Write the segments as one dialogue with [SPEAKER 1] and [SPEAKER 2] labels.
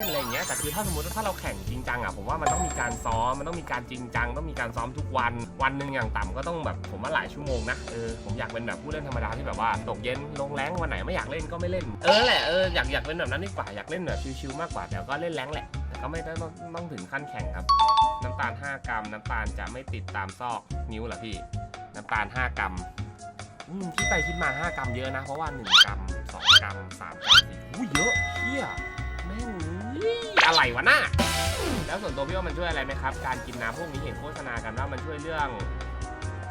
[SPEAKER 1] อะไรอย่างเงี้ยแต่คือถ้าสมมติว่าถ้าเราแข่งจริงจังอะผมว่ามันต้องมีการซ้อมมันต้องมีการจริงจังต้องมีการซ้อมทุกวัน วันหนึ่งอย่างต่ำก็ต้องแบบผมว่าหลายชั่วโมงนะเออผมอยากเป็นแบบผู้เล่นธรรมดาที่แบบว่าตกเย็นลงแรงวันไหนไม่อยากเล่นก็ไม่เล่นเออแหละเอออยากอยากเป็นแบบนั้นดีกว่าอยากเล่นแบบชิวๆมากกว่าแต่ก็เล่นแรงแหละแต่ก็ไม่ได้ต้องต้องถึงขั้นแข่งครับ น้ำตาล 5 กรัม น้ำตาลจะไม่ติดตามซอกนิ้วเหรอพี่ น้ำตาล 5 กรัมอืมคิดไปคิดมา 5 กรัมเยอะนะเพราะว่า 1 กรัม 2 กรัม 3 กรัม4อุ้ยเยอะเฮียแม่ง อะไรวะน่าแล้วส่วนตัวพี่ว่ามันช่วยอะไรไหมครับ การกินน้ำพวกนี้เห็นโฆษณากันว่ามันช่วยเรื่อง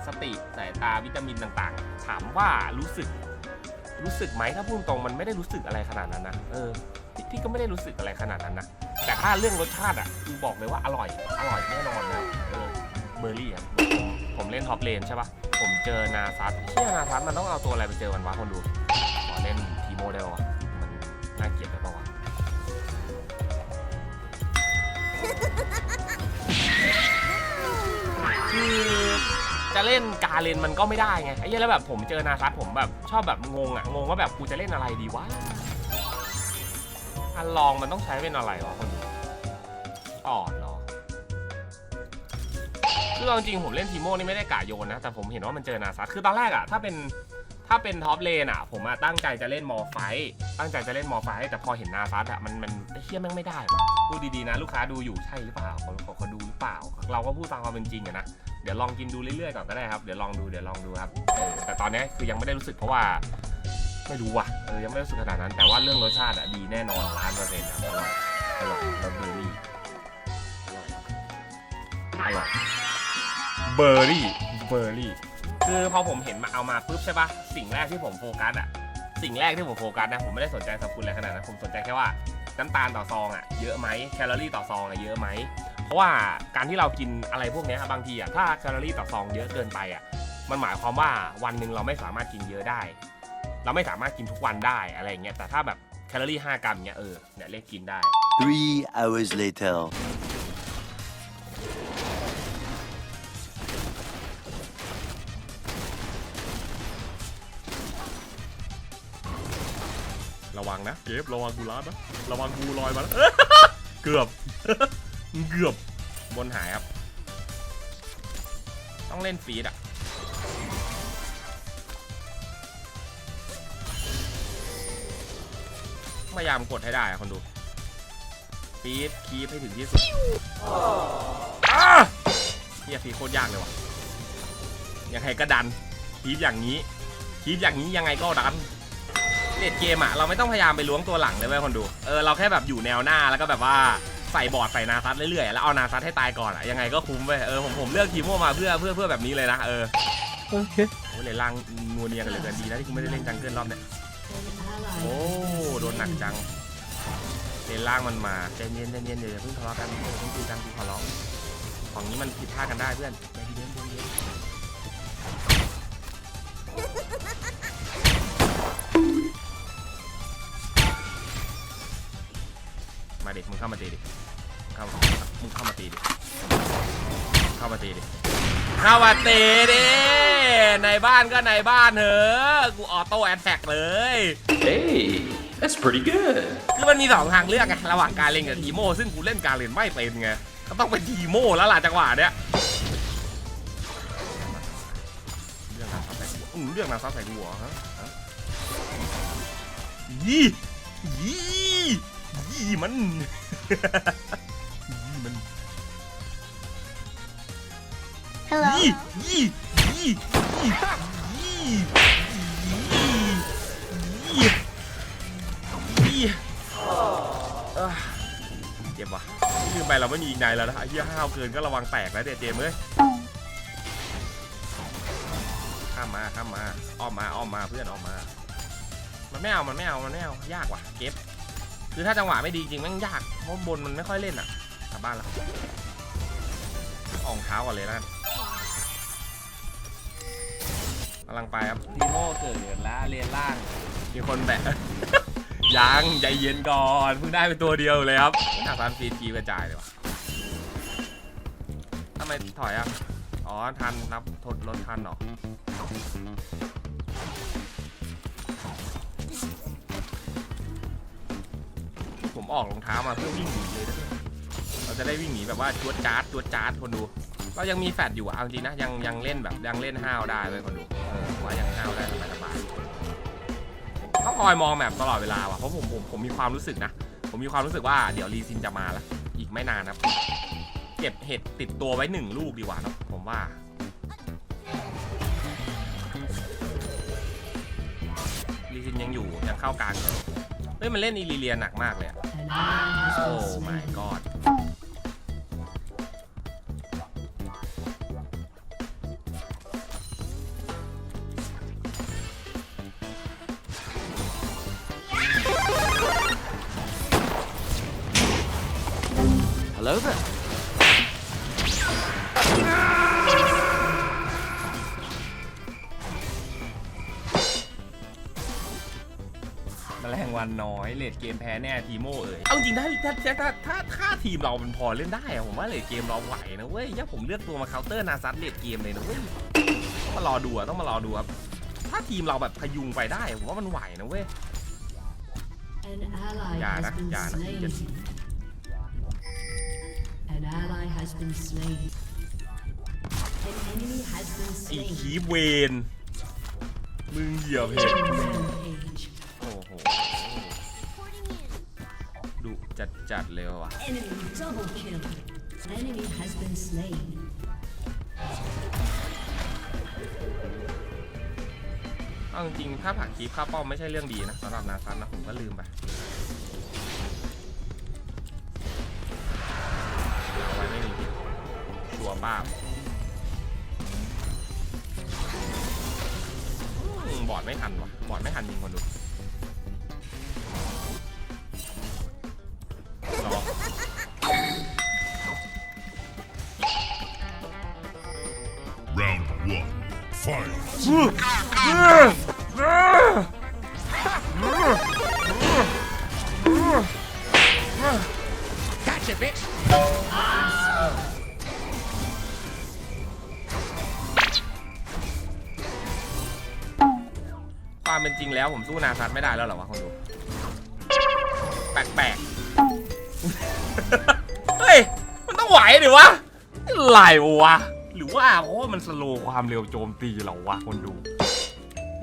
[SPEAKER 1] สติสายตาวิตามินต่างๆ ถามว่ารู้สึกรู้สึกไหมถ้าพูดตรงมันไม่ได้รู้สึกอะไรขนาดนั้นนะเออพี่พี่ก็ไม่ได้รู้สึกอะไรขนาดนั้นนะแต่ถ้าเรื่องรสชาติอะคือบอกเลยว่าอร่อยอร่อยแน่นอนนะเออเบอร์รี่อะผมผมเล่นท็อปเลนใช่ปะผมเจอนาซัสเชี่ยนาซัสมันต้องเอาตัวอะไรไปเจอมันวะคนดูขอเล่นทีโมได้ปะวะมันน่าเกลียด คือจะเล่นกาเลนมันก็ไม่ได้ไงไอ้เหี้ยแล้วแบบผมเจอนาซัสผมแบบชอบแบบงงอะงงว่าแบบกูจะเล่นอะไรดีวะอันลองมันต้องใช้เป็นอะไรวะคนดูอ่อนเหรอคือเอาจริงๆผมเล่นทีโมนี่ไม่ได้กะโยนนะ แต่ผมเห็นว่ามันเจอนาซัสคือตอนแรกอะถ้าเป็น ถ้าเป็นท็อปเลนอะ ผมอะตั้งใจจะเล่นมอไฟท์ตั้งใจจะเล่นมอไฟท์แต่พอเห็นนาซัสอะมันมันเฮี้ยแม่งไม่ได้ว่ะพูดดีๆนะ ลูกค้าดูอยู่ใช่หรือเปล่าเขาเขาดูหรือเปล่า เราก็พูดตามความเป็นจริงอะนะเดี๋ยวลองกินดูเรื่อยๆก่อนก็ได้ครับเดี๋ยวลองดูเดี๋ยวลองดูครับแต่ตอนนี้คือยังไม่ได้รู้สึกเพราะว่าไม่รู้ว่ะเออยังไม่รู้สึกขนาดนั้น แต่ว่าเรื่องรสชาติอะดีแน่นอนล้านเปอร์เซ็นต์ครับอร่อยอร่อยแล้วเบอร์รี่อร่อยเบอร์รี่เบอร์รี่ คือพอผมเห็นมาเอามาปุ๊บใช่ปะสิ่งแรกที่ผมโฟกัสอะสิ่งแรกที่ผมโฟกัสนะผมไม่ได้สนใจสรรพคุณอะไรขนาดนั้นผมสนใจแค่ว่าน้ำตาลต่อซองอะเยอะไหมแคลอรี่ต่อซองอะเยอะไหมเพราะว่าการที่เรากินอะไรพวกเนี้ยบางทีอะถ้าแคลอรี่ต่อซองเยอะเกินไปอะมันหมายความว่าวันหนึ่งเราไม่สามารถกินเยอะได้ เราไม่สามารถกินทุกวันได้อะไรอย่างเงี้ยแต่ถ้าแบบแคลอรี่ 5 กรัมเนี้ยเออเนี่ยเรียกกินได้
[SPEAKER 2] Three hours later.
[SPEAKER 1] งนะเก็บระวังกูรัดนะระวังกูลอยมาแล้วเกือบเกือบบนหายครับ ต้องเล่นฟีดอะพยายามกดให้ได้อะคนดูฟีดคีปให้ถึงที่สุดอ้าเฮียฟีดโคตรยากเลยว่ะยังไงก็ดันคีปอย่างนี้คีปอย่างนี้ยังไงก็ดัน เลดเกมอะเราไม่ต้องพยายามไปล้วงตัวหลังเลยเว้ยคนดู เออเราแค่แบบอยู่แนวหน้าแล้วก็แบบว่าใส่บอร์ดใส่นาซัดเรื่อยๆ แล้วเอานาซัดให้ตายก่อนอะยังไงก็คุ้มเว้ยเออผมผมเลือกทีโมมาเพื่อเพื่อเพื่อแบบนี้เลยนะเออ
[SPEAKER 3] โอเค
[SPEAKER 1] โอ้ยเลยล่างนัวเนียกันเหลยกันดีนะที่กูไม่ได้เล่นจังเกิลรอบเนี้ยโอ้โดนหนักจังเลนล่างมันมาใจเย็นใจเย็นเดี๋ยวอย่าเพิ่งทะเลาะกันเดี๋ยวเพิ่งคุยกันกูขอร้องของนี้มันผิดพลาดกันได้เพื่อนใจเย็นใจเย็น มาเด็กมึงเข้ามาตีดิเข้ามามึงเข้ามาตีดิเข้ามาตีดิเข้ามาเตะดิในบ้านก็ในบ้านเถอะกูออโต้แอตแทกเลย
[SPEAKER 4] Hey, that's pretty good.
[SPEAKER 1] คือมันมีสองทางเลือกไงระหว่างการเล่นกับทีโมซึ่งกูเล่นการเล่นไม่เป็นไงก็ต้องเป็นทีโมแล้วล่ะจังหวะเนี้ยเรื่องนางซับใส่กูอืมเรื่องนางซับใส่กูเหรอฮะฮะยี่ยี่ ยี่มันยี่มัน
[SPEAKER 5] Hello.
[SPEAKER 1] ยี่ยี่ยี่ยี่ยี่ยี่ยี่เอ้อเจ็บว่ะลืมไปเราไม่มีอีกในแล้วนะไอ้เหี้ยห้าวเกินก็ระวังแตกแล้วเดี๋ยวเจมส์เอ้ยข้ามมาข้ามมาอ้อมมาอ้อมมาเพื่อนอ้อมมา มันไม่เอามันไม่เอามันไม่เอายากว่ะเก็บ คือถ้าจังหวะไม่ดีจริงแม่งยากเพราะบนมันไม่ค่อยเล่นอะกลับบ้านแล้วอองเท้าก่อนเลยแล้วกันกำลังไปครับทีโม่เกิดแล้วเรียนล่าง มีคนแบะ ยังใจเย็นก่อนเพิ่งได้ไปตัวเดียวเลยครับหน้าฟันฟีดกีกระจายเลยวะทำไมถอยอะ อ๋อ ทันนับทดลดทันเหรอ ออกรองเท้ามาเพื่อวิ่งหนีเลยนะเราจะได้วิ่งหนีแบบว่าจวดจาร์ดจวดจาร์ดคนดู เรายังมีแฟดอยู่อะเอาจริงนะยังยังเล่นแบบยังเล่นห้าวได้เลยคนดูเออว่ายังห้าวได้สบายสบายๆต้องคอยมองแบบตลอดเวลาว่ะเพราะผมผมผมมีความรู้สึกนะ ผมมีความรู้สึกว่าเดี๋ยวรีซินจะมาล้วอีกไม่นานนะเก็บเห็ดติดตัวไว้หนึ่งลูกดีกว่าเนอะผมว่ารีซินยังอยู่ยังเข้ากลางเฮ้ยมันเล่นอีลีเลียหนักมากเลยอะ โอ้
[SPEAKER 3] been
[SPEAKER 1] my god ้อยเลดเกมแพ้แน่ทีโมเอ่ยเอาจริงถ้าถ้าถ้าถ้าถ้าถาทีมเรามันพอเล่นได้อะผมว่าเลดเกมเราไหวนะเว้ยถ้าผมเลือกตัวมาเคาน์เตอร์นาซัตเลดเกมเลยนะเว้ยต้องมารอดูอะต้องมารอดูครับถ้าทีมเราแบบพยุงไปได้ผมว่ามันไหวนะเว้ย
[SPEAKER 3] An ally
[SPEAKER 1] Yeah,
[SPEAKER 3] has
[SPEAKER 1] nah,
[SPEAKER 3] been
[SPEAKER 1] yeah, nah,
[SPEAKER 3] slain.
[SPEAKER 1] just-
[SPEAKER 3] An ally has been slain. An enemy has been
[SPEAKER 1] ไอ้
[SPEAKER 3] slain.
[SPEAKER 1] คีบเวนมึงเหยียบเห็ด จัดจัดๆเลยว่ะ
[SPEAKER 3] Enemy double kill. An enemy has been slain.
[SPEAKER 1] เอาจริงๆถ้าผักคีบข้าป้อมไม่ใช่เรื่องดีนะสำหรับนาซันนะผมก็ลืมไปเอาไว้ไม่มีผิดชัวร์ป้าบอืมบอดไม่ทันวะบอดไม่ทันยิงคนดู ความเป็นจริงแล้วผมสู้นาซันไม่ได้แล้วเหรอวะคนดูแปลกๆ เฮ้ย มันต้องไหวดิวะอะไรวะ หรือว่าเพราะว่ามันสโลว์ความเร็วโจมตีเราวะคนดู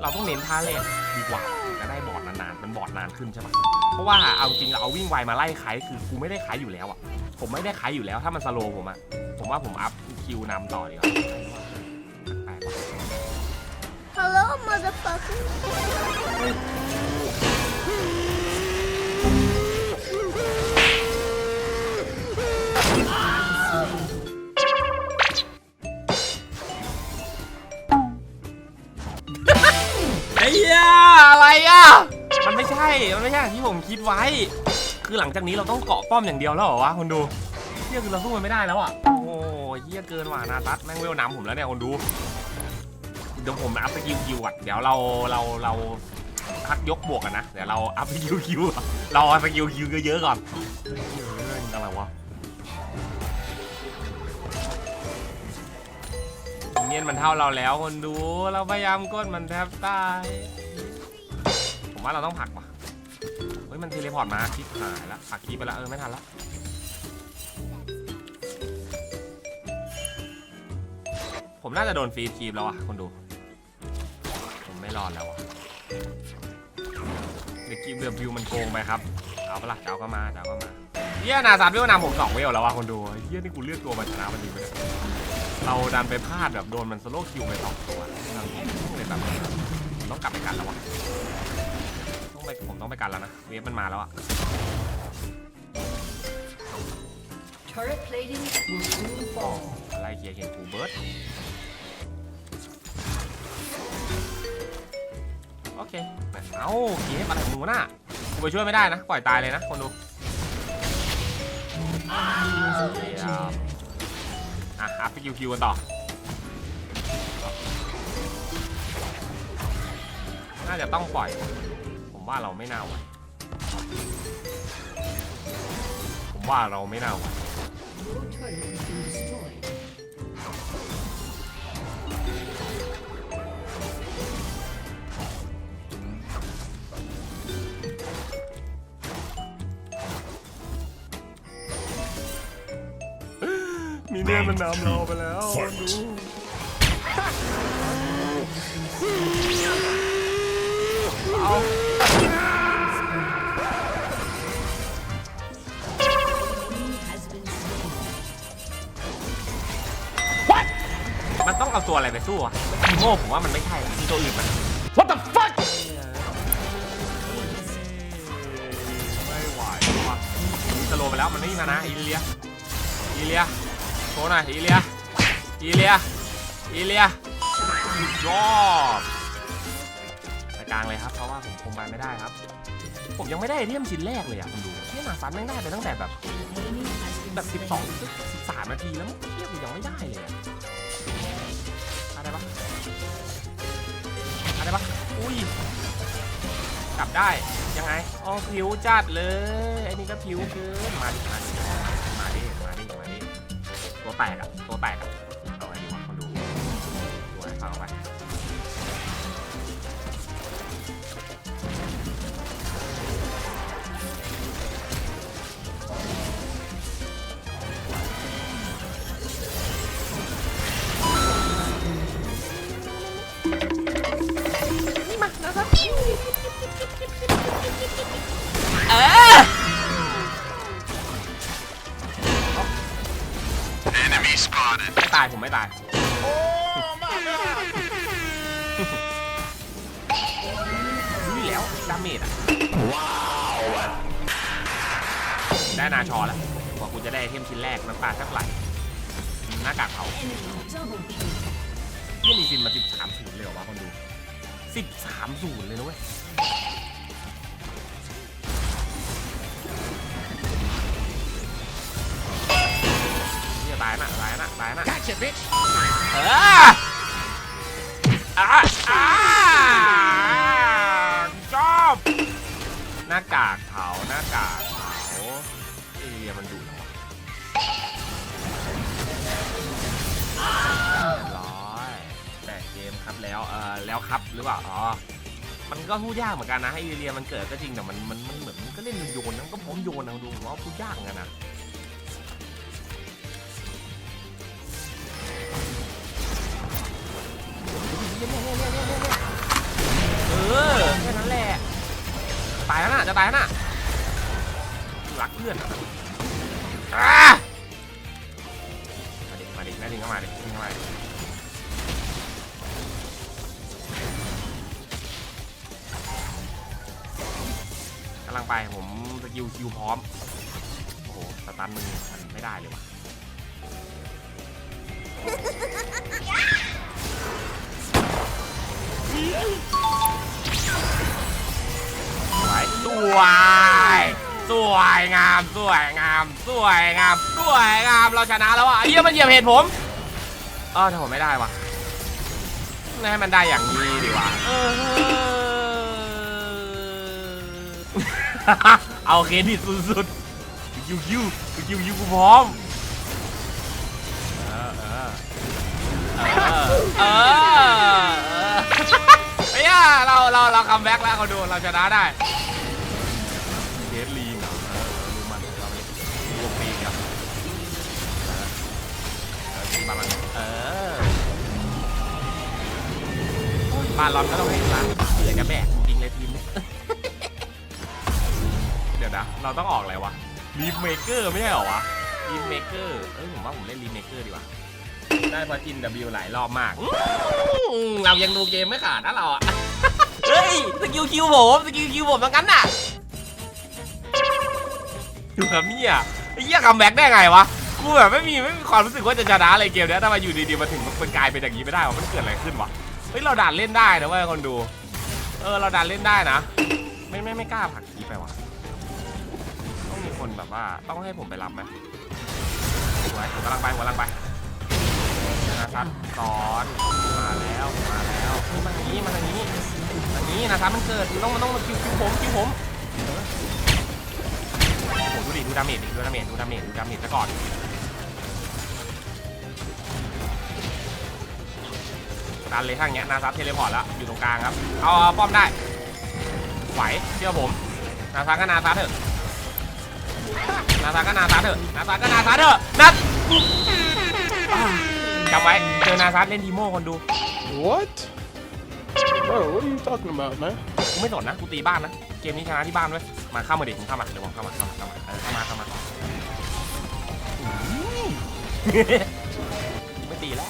[SPEAKER 1] เราต้องเน้นท่าเล่นดีกว่าจะได้บอดนานๆ มันบอดนานขึ้นใช่ปะเพราะว่าเอาจริงเราเอาวิ่งไวมาไล่ไคคือกูไม่ได้ไคอยู่แล้วอะ ผมไม่ได้ไคอยู่แล้วถ้ามันสโลว์ผมอะ ผมว่าผมอัพคิวนำต่อดีกว่าแปลกๆว่ะ
[SPEAKER 6] Hello, motherfucker.
[SPEAKER 1] ไอ้เหี้ยอะไรอะ มันไม่ใช่ มันไม่ใช่อย่างที่ผมคิดไว้ คือหลังจากนี้เราต้องเกาะป้อมอย่างเดียวแล้วเหรอวะคนดูเฮียคือเราสู้มันไม่ได้แล้วอะ โอ้เฮียเกินว่ะนาซัดแม่งเวลน้ำผมแล้วเนี่ยคนดู เดี๋ยวผมอัพสกิลคิวก่อนเดี๋ยวเราเราเราพักยกบวกกันนะ เดี๋ยวเราอัพสกิลคิวเราเอาสกิลคิวเยอะๆก่อนเฮ้ยเฮ้ยอะไรวะเนียนมันเท่าเราแล้วคนดูเราพยายามกดมันแทบตายผมว่าเราต้องผลักว่ะเฮ้ยมันเทเลพอร์ตมาคิดหายละผลักคีไปล้วเออไม่ทันละผมน่าจะโดนฟรีดคีบแล้วอะคนดู รอดแล้วอะเด็กคีบเดิมพิวมันโกงไปครับ เอาปะล่ะเจ้าก็มาเจ้าก็มาเฮียนาซาดเวลนำผมสองเวลแล้วว่ะคนดูเฮียนี่กูเลือกตัวมาชนะมันดีไปเลยเราดันไปพลาดแบบโดนมันสโลว์คิวไปสองตัวเราเลยแบบผมต้องกลับไปกันแล้ววะต้องไปผมต้องไปกันแล้วนะเวฟมันมาแล้วอะ
[SPEAKER 3] Turret plating will soon
[SPEAKER 1] อ๋อ
[SPEAKER 3] fall.
[SPEAKER 1] อะไรเคลียร์เห็นทูเบิร์ด เคเอ้าเกมอะไรของมึงวะน่ะกูไปช่วยไม่ได้นะ ปล่อยตายเลยนะคนดูอะอัพไปคิวคิวกันต่อน่าจะต้องปล่อย ผมว่าเราไม่น่าไหวผมว่าเราไม่น่าไหว มีเนื่อนมันนำเราไปแล้วดูเอา
[SPEAKER 3] has been slain.
[SPEAKER 1] มันต้องเอาตัวอะไรไปสู้อะทีโม่ผมว่ามันไม่ใช่มีตัวอื่นมัน
[SPEAKER 2] What the fuck?
[SPEAKER 1] ไม่ไหวว่ะสโลว์ไปแล้วมันไม่มีมานะอีเลียอีเลีย โชว์หน่อยอีเลียอีเลียอีเลียยอดไปกลางเลยครับเพราะว่าผมคงมาไม่ได้ครับ ผมยังไม่ได้ไอเทมชิ้นแรกเลยอะคุณดูที่มาฟันแม่งได้ไปตั้งแต่แบบแบบ
[SPEAKER 3] slain.
[SPEAKER 1] 12 13นาทีแล้วมันเทียบกูยังไม่ได้เลยอะอะไรปะอะไรปะอุ้ยกลับได้ยังไงอ๋อผิวจัดเลยไอ้นี่ก็ผิวเกินมาดิมาดิ แตกอะตัวแตกอะเอาไอ้ดีวะมาดูดูให้ฟังเอาไป
[SPEAKER 5] Enemy spotted.
[SPEAKER 1] ไม่ตายผมไม่ตาย รู้อยู่แล้วดาเมจอะได้นาชอแล้วกว่ากูจะได้ไอเทมชิ้นแรกน้ำตาแทบไหลหน้ากากเผา
[SPEAKER 3] Enemy double kill.
[SPEAKER 1] นี่มีซินมา 13ศูนย์เลยเหรอวะคนดู 13ศูนย์เลยนะเว้ยายนะตายนะตายนะ
[SPEAKER 2] Gotcha, bitch.
[SPEAKER 1] เอออะอะชอบหน้ากากเผาหน้ากากเผาเอเรียมันดุเหรอวะเรียบร้อยแต่เกมครับแล้วเออแล้วครับหรือเปล่าอ๋อมันก็พูดยากเหมือนกันนะให้เอเรียมันเกิดก็จริงแต่มันมันมันเหมือนมันก็เล่นโยนๆนะมันก็พร้อมโยนนะดูผมว่าพูดยากเหมือนกันนะ เออแค่นั้นแหละตายแล้วน่ะจะตายแล้วน่ะรักเพื่อนอะมาดิมาดิแม่ดิงก็มาดิดิงก็มาดิกำลังไปผมสกิลคิวพร้อมโอ้โหสตันมึงมันไม่ได้เลยว่ะ สวยสวยสวยงามสวยงามสวยงามสวยงามเราชนะแล้วอะไอ้เหี้ยมันเหยียบเห็ดผมเออถ้าผมไม่ได้วะให้มันได้อย่างนี้ดีกว่าเออเอาเครดิตสุดๆคิวคิวคิวคิวกูพร้อมเออเออเออ เราเราเราคัมแบ็กแล้วเขาดูเราชนะได้เดฟลีนเหรอเออดูมันเราไปดูวงปีครับเออเออมาลังเออบาลอนก็ต้องให้ร้านเหลือจะแบกจริงเลยทีมนี้เดี๋ยวนะ เราต้องออกอะไรวะรีเมเกอร์ไม่ใช่เหรอวะรีเมเกอร์เอ้ยผมว่าผมเล่นรีเมเกอร์ดีกว่าได้เพราะจิน W หลายรอบมากอืมเรายังดูเกมไม่ขาดนะเราอะเฮ้ยสกิลคิวผมสกิลคิวผมทั้งนั้นน่ะดูครับเนี่ยไอ้เหี้ยคัมแบ็กได้ไงวะกูแบบไม่มีไม่มีความรู้สึกว่าจะชนะอะไรเกมเนี้ยถ้ามาอยู่ดีๆมาถึงมันกลายเป็นอย่างนี้ไม่ได้วะมันเกิดอะไรขึ้นวะเฮ้ยเราดันเล่นได้นะเว้ยคนดู เออเราดันเล่นได้นะ ไม่ไม่ไม่กล้าผลักทีไปวะต้องมีคนแบบว่าต้องให้ผมไปรับไหมสวยผมกำลังไปผมกำลังไปนะครับซ้อนมาแล้วมาแล้วเฮ้ยมาทางนี้มาทางนี้ นี้นะครับมันเกิดมันต้องมันต้องมาคิวคิวผมคิวผมโอ้โหดูดิดูดาเมจดิดูดาเมจดูดาเมจดูดาเมจซะก่อนดันเลยถ้าอย่างเงี้ยนาซับเทเลพอร์ตแล้วอยู่ตรงกลางครับเอาป้อมได้ไหวเชื่อผมนาซับก็นาซับเถอะนาซับก็นาซับเถอะนาซับก็นาซับเถอะนัดจำไว้เจอนาซัสเล่นทีโม่คนดู
[SPEAKER 7] What? Bro, what are you talking about, man?
[SPEAKER 1] กูไม่สนนะ กูตีบ้านนะ เกมนี้ชนะที่บ้านด้วยมาเข้ามาดิมึงเข้ามาเดี๋ยวผมเข้ามาเข้ามาเข้ามาเออเข้ามาเข้ามาอืมไม่ตีแล้ว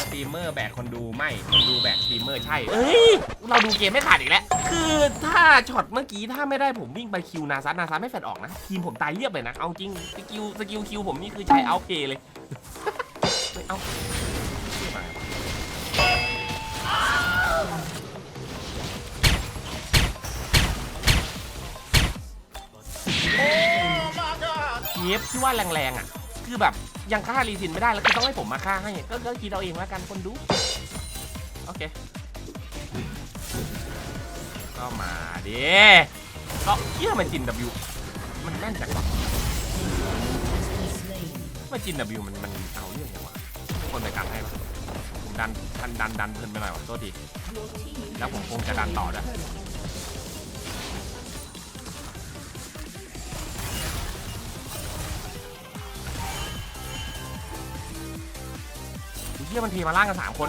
[SPEAKER 1] สตรีมเมอร์แบกคนดูไม่ คนดูแบกสตรีมเมอร์ใช่เอ้ย เราดูเกมไม่ขาดอีกแล้ว คือถ้าช็อตเมื่อกี้ถ้าไม่ได้ผมวิ่งไปคิวนาซัสนาซัสไม่แฟดออกนะ ทีมผมตายเรียบเลยนะ เอาจริง สกิลสกิลคิวผมนี่คือใช้เอาเพย์เลยไม่ เอาไม่มาเทปที่ว่าแรงๆอะ คือแบบยังฆ่ารีซินไม่ได้แล้วคือต้องให้ผมมาฆ่าให้ก็ก็คิดเอาเองแล้วกันคนดู โอเค ก็มาดิก็เยี่ยมันจิน W มันแม่นจังวะ มาจิน W มันมันเอาเรื่องยังวะให้คนไปกันให้ปะผมดันดันดันดันเพลินไปหน่อยวะโทษทีแล้วผมคงจะดันต่อด้วยเฮียมันเทมาล่างกันสามคน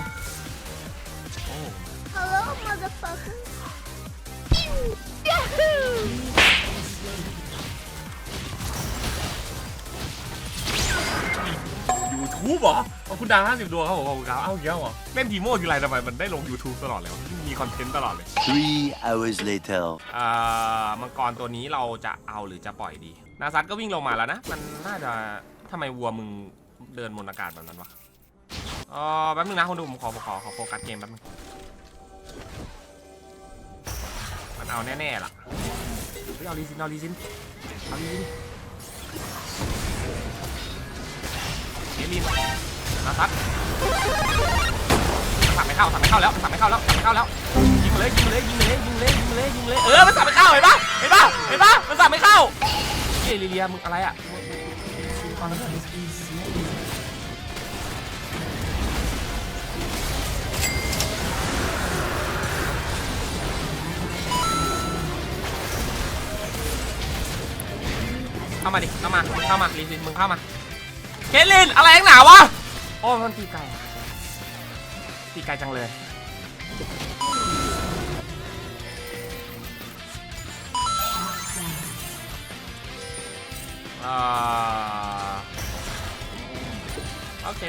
[SPEAKER 1] โอ้
[SPEAKER 6] Hello, motherfucker.
[SPEAKER 1] ยูทูบเหรอเอาคุณดาวห้าสิบดวงครับผมขอบคุณครับเอ้าเยอะเหรอเล่นทีโม่ทีไรทำไมมันได้ลง YouTube ตลอดเลยวะมีคอนเทนต์ตลอดเลย
[SPEAKER 8] Three hours later.
[SPEAKER 1] อ่ามังกรตัวนี้เราจะเอาหรือจะปล่อยดี นาซัตก็วิ่งลงมาแล้วนะ มันน่าจะทำไมวัวมึงเดินบนอากาศแบบนั้นวะอ๋อแป๊บนึงนะคนดูผมขอขอขอโฟกัสเกมแป๊บนึงมันเอาแน่ๆล่ะเฮ้ยเอาลีซินเอาลีซินเอาลีซิน เอลินนาซัตสั่งไม่เข้าสั่งไม่เข้าแล้วสั่งไม่เข้าแล้วสั่งไม่เข้าแล้วยิงเลยยิงเลยยิงเลยยิงเลยยิงเลยยิงเลยเออมันสับไม่เข้าเห็นปะเห็นปะเห็นปะมันสับไม่เข้าเฮ้ยลิเลียมึงอะไรอะเข้ามาดิเข้ามามึงเข้ามาลีซินมึงเข้ามา เคทลินอะไรนักหนาวะโอ้มันตีไกลอะตีไกลจังเลยอ่าโอเค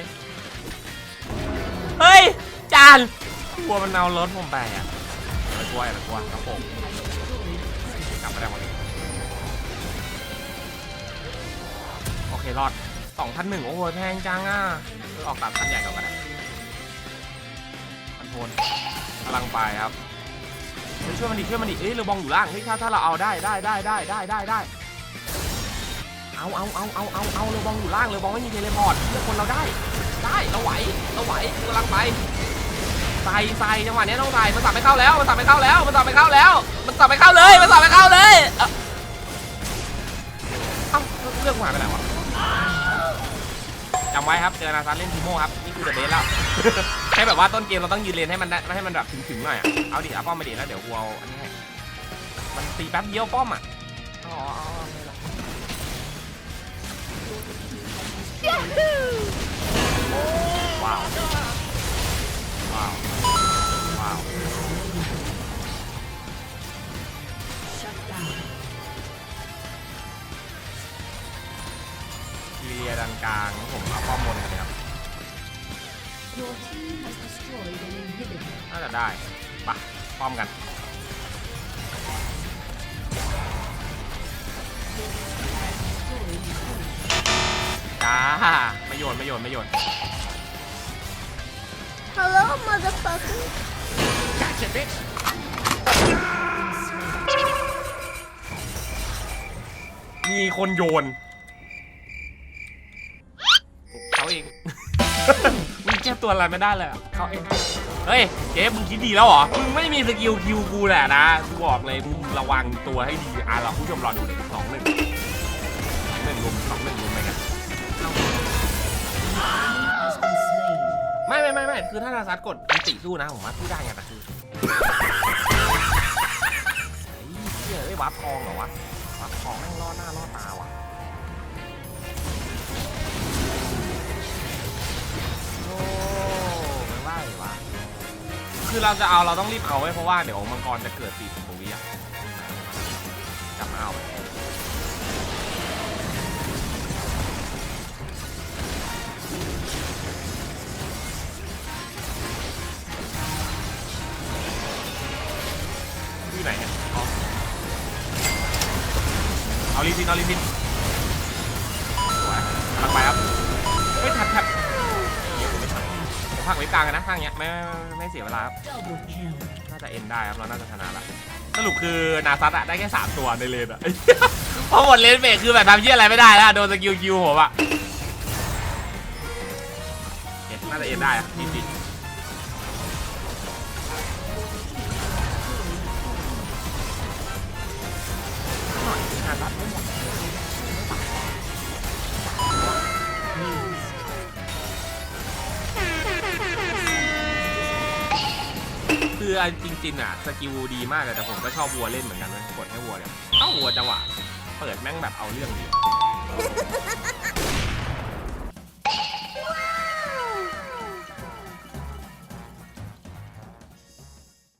[SPEAKER 1] เฮ้ย จานกลัวมันเอารถผมไปอะไม่กลัวอย่าไปกลัวครับผมกลับมาได้หมดเลยโอเค รอด สองพันหนึ่งโอ้โหแพงจังอะเออออกตามคันใหญ่ก่อนก็ได้คอนโทรลกำลังไปครับเฮ้ยช่วยมันดิช่วยมันดิเอ้ยเรือบองอยู่ล่างเฮ้ยถ้าถ้าเราเอาได้ได้ได้ได้ได้ได้ได้เอาเอาเอาเอาเอาเอาเรือบองอยู่ล่างเรือบองไม่มีเทเลพอร์ตเพื่อคนเราได้ ได้เราไหวเราไหวกำลังไปใส่ใส่จังหวะนี้ต้องใส่มันสับไม่เข้าแล้วมันสับไม่เข้าแล้วมันสับไม่เข้าแล้ว มันสับไม่เข้าเลยมันสับไม่เข้าเลยเอ้าเอ้าเรื่องหายไปไหนวะ จำไว้ครับเจอนาซาเล่นทีโม่ครับนี่คือเดอะเบสแล้ว ให้แบบว่าต้นเกมเราต้องยืนเลนให้มันได้ให้มันแบบถึงๆหน่อยอะเอาดิเอาป้อมมาดิแล้วเดี๋ยวกูเอาอันนี้ให้มันตีแป๊บเดียวป้อมอะอ๋อเอาเอาไม่เป็นไร
[SPEAKER 6] Yahoo!
[SPEAKER 1] ว้าวว้าวว้าว เรียดันกลางผมเอาป้อมบนกันเลยครับ
[SPEAKER 3] Your team has destroyed an inhibitor.
[SPEAKER 1] น่าจะได้ปะป้อมกันจ้าไม่โยนไม่โยนไม่โยน
[SPEAKER 6] Hello, motherfucker.
[SPEAKER 1] มีคนโยน ตัวอะไรไม่ได้เลยอะเขาเองเฮ้ยเจ๊มึงคิดดีแล้วเหรอ มึงไม่มีสกิลคิวกูแหละนะกูบอกเลยมึงระวังตัวให้ดีอะเราผู้ชมรอดูเลยสองหนึ่งสองหนึ่งรุมสองหนึ่งรุมไปกันไม่ไม่ไม่ไม่คือถ้านาซัดกดอันติสู้นะผมว่าสู้ได้ไงแต่คือไอ้เหี้ยเอ้ยวาร์ปทองเหรอวะวาร์ปว่ะของแม่งล่อหน้าล่อตา คือเราจะเอาเราต้องรีบเอาไว้เพราะว่าเดี๋ยวมังกรจะเกิดสี่สิบกว่าวิอะกลับมาเอาอยู่ไหนเนี่ยอ๋อเอาลีพินเอาลีพินสวยกำลังไปครับเฮ้ยแท็บแท็บ พักไว้กลางกันนะข้างเนี้ยไม่ไม่ไม่ไม่เสียเวลาครับน่าจะเอ็นได้ครับเราน่าจะชนะละสรุปคือนาซัตอะได้แค่ 3 ตัวในเลนอะเพอหมดเลนเบรกคือแบบทำเยี่ยอะไรไม่ได้แล้วโดนสกิลคิวผมอะเอ็นน่าจะเอ็นได้อะจริงๆ คือเอาจริงๆอะสกิลดีมากเลยแต่ผมก็ชอบวัวเล่นเหมือนกันนะกดให้วัวเนี่ยเอ้าวัวจังหวะเปิดแม่งแบบเอาเรื่องดี